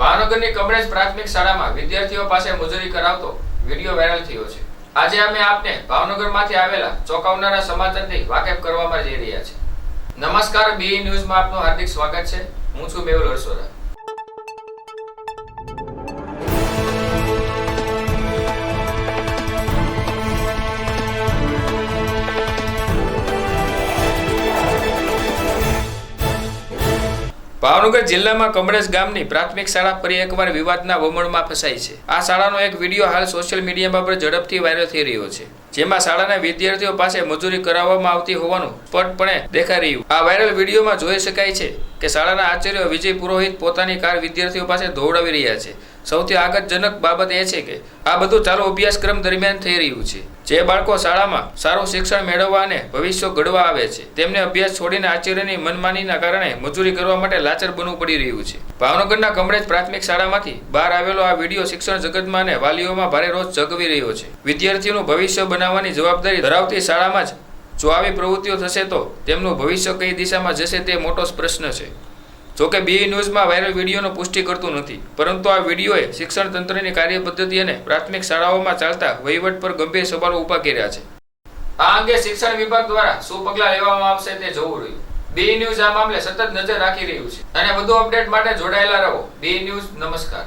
ભાવનગરની કમરેજ પ્રાથમિક શાળામાં વિદ્યાર્થીઓ પાસે મજૂરી કરાવતો વીડિયો વાયરલ થયો છે. આજે અમે આપને ભાવનગરમાંથી આવેલા ચોંકાવનારા સમાચારથી વાકેફ કરવામાં જઈ રહ્યા છે નમસ્કાર બી ન્યૂઝમાં આપનું હાર્દિક સ્વાગત છે. હું છું મેહુલ હરસોરા. ભાવનગર જિલ્લામાં કમળેશ ગામની પ્રાથમિક શાળા ફરી એકવાર વિવાદના વમણમાં ફસાઈ છે. આ શાળાનો એક વીડિયો હાલ સોશિયલ મીડિયામાં પર ઝડપથી વાયરલ થઈ રહ્યો છે. જેમાં શાળાના વિદ્યાર્થીઓ પાસે મજૂરી કરાવવામાં આવતી હોવાનું સ્પષ્ટપણે દેખાઈ રહ્યું. આ વાયરલ વિડીયોમાં જોઈ શકાય છે કે શાળાના આચાર્ય વિજય પુરોહિત પોતાની કાર વિદ્યાર્થીઓ પાસે દોડાવી રહ્યા છે. સૌથી આગતજનક બાબત એ છે કે આ બધું ચાલુ અભ્યાસક્રમ દરમિયાન થઈ રહ્યું છે. જે બાળકો શાળામાં સારું શિક્ષણ મેળવવા અને ભવિષ્ય ઘડવા આવે છે, તેમને અભ્યાસ છોડીને આચાર્યની મનમાનીના કારણે મજૂરી કરવા માટે લાચાર બનવું પડી રહ્યું છે. ભાવનગરના કમરેજ પ્રાથમિક શાળામાંથી બહાર આવેલો આ વીડિયો શિક્ષણ જગતમાં અને વાલીઓમાં ભારે રોષ જગવી રહ્યો છે. વિદ્યાર્થીઓનું ભવિષ્ય બનાવવાની જવાબદારી ધરાવતી શાળામાં જ જો આવી પ્રવૃત્તિઓ થશે તો તેમનું ભવિષ્ય કઈ દિશામાં જશે તે મોટો પ્રશ્ન છે. જોકે બી ન્યૂઝમાં વાયરલ વિડીયોનો પુષ્ટિ કરતું નથી. પરંતુ આ વિડીયોએ શિક્ષણ તંત્રની કાર્યપદ્ધતિ અને પ્રાથમિક શાળાઓમાં ચાલતા વહીવટ પર ગંભીર સવાલો ઊભા કર્યા છે. આ અંગે શિક્ષણ વિભાગ દ્વારા શું પગલાં લેવામાં આવશે તે જોવું રહ્યું. બી ન્યૂઝ આ મામલે સતત નજર રાખી રહ્યું છે. અને વધુ અપડેટ માટે જોડાયેલા રહો. બી ન્યૂઝ નમસ્કાર.